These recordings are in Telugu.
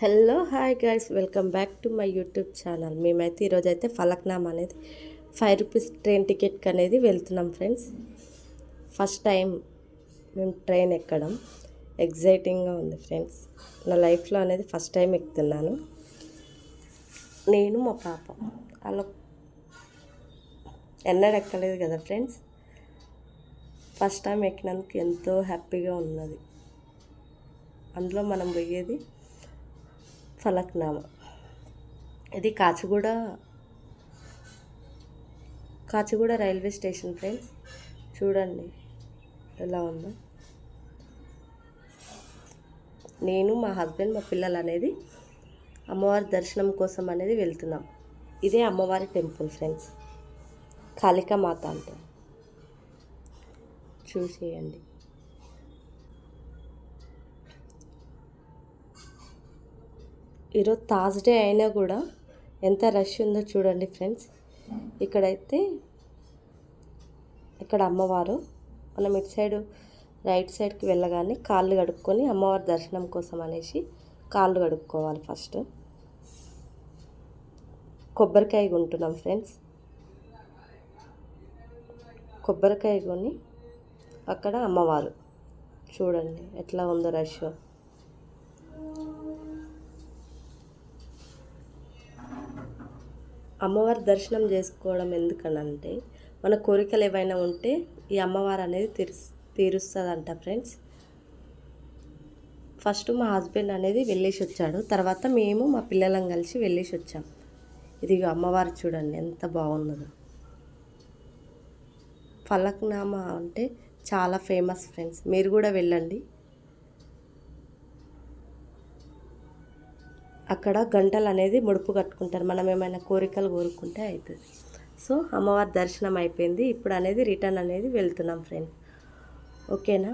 Hello hi guys welcome back to my YouTube channel మేమైతే ఈరోజు అయితే ఫలక్నామా అనేది ఫైవ్ రూపీస్ ట్రైన్ టికెట్కి అనేది వెళ్తున్నాం ఫ్రెండ్స్ ఫస్ట్ టైం మేము ట్రైన్ ఎక్కడం. ఎగ్జైటింగ్గా ఉంది ఫ్రెండ్స్ నా లైఫ్లో అనేది ఫస్ట్ టైం ఎక్కుతున్నాను. నేను మా పాప. అలా ఎన్నడూ ఎక్కలేదు కదా ఫ్రెండ్స్ ఫస్ట్ టైం ఎక్కినందుకు ఎంతో హ్యాపీగా ఉన్నది. అందులో మనం పోయేది ఫలక్నామా ఇది Kacheguda Kacheguda railway station friends. చూడండి ఎలా ఉందో. నేను మా హస్బెండ్ మా పిల్లలు అనేది అమ్మవారి దర్శనం కోసం అనేది వెళ్తున్నాం. ఇదే అమ్మవారి టెంపుల్ ఫ్రెండ్స్. కాళికా మాత అంటే చూసేయండి. ఈరోజు థర్స్డే అయినా కూడా ఎంత రష్ ఉందో చూడండి ఫ్రెండ్స్. ఇక్కడైతే ఇక్కడ అమ్మవారు మనం ఇటు సైడ్ రైట్ సైడ్కి వెళ్ళగానే కాళ్ళు కడుక్కొని అమ్మవారి దర్శనం కోసం అనేసి కాళ్ళు కడుక్కోవాలి ఫస్ట్. కొబ్బరికాయ కొంటున్నాం ఫ్రెండ్స్. కొబ్బరికాయ కొని అక్కడ అమ్మవారు. చూడండి ఎట్లా ఉందో రష్. అమ్మవారి దర్శనం చేసుకోవడం ఎందుకనంటే మన కోరికలు ఏవైనా ఉంటే ఈ అమ్మవారు అనేది తీరు తీరుస్తుందంట ఫ్రెండ్స్. ఫస్ట్ మా హస్బెండ్ అనేది వెళ్ళేసి వచ్చాడు. తర్వాత మేము మా పిల్లలం కలిసి వెళ్ళేసి వచ్చాం. ఇది అమ్మవారు చూడండి ఎంత బాగున్నదో. ఫలక్నామా అంటే చాలా ఫేమస్ ఫ్రెండ్స్. మీరు కూడా వెళ్ళండి. అక్కడ గంటలు అనేది ముడుపు కట్టుకుంటారు. మనం ఏమైనా కోరికలు కోరుకుంటే అవుతుంది సో అమ్మవారి దర్శనం అయిపోయింది. ఇప్పుడు అనేది రిటర్న్ అనేది వెళ్తున్నాం ఫ్రెండ్స్. ఓకేనా?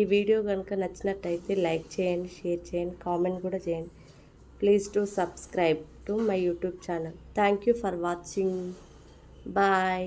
ఈ వీడియో కనుక నచ్చినట్టయితే లైక్ చేయండి షేర్ చేయండి కామెంట్ కూడా చేయండి. Please to subscribe to my YouTube channel. Thank you for watching. Bye.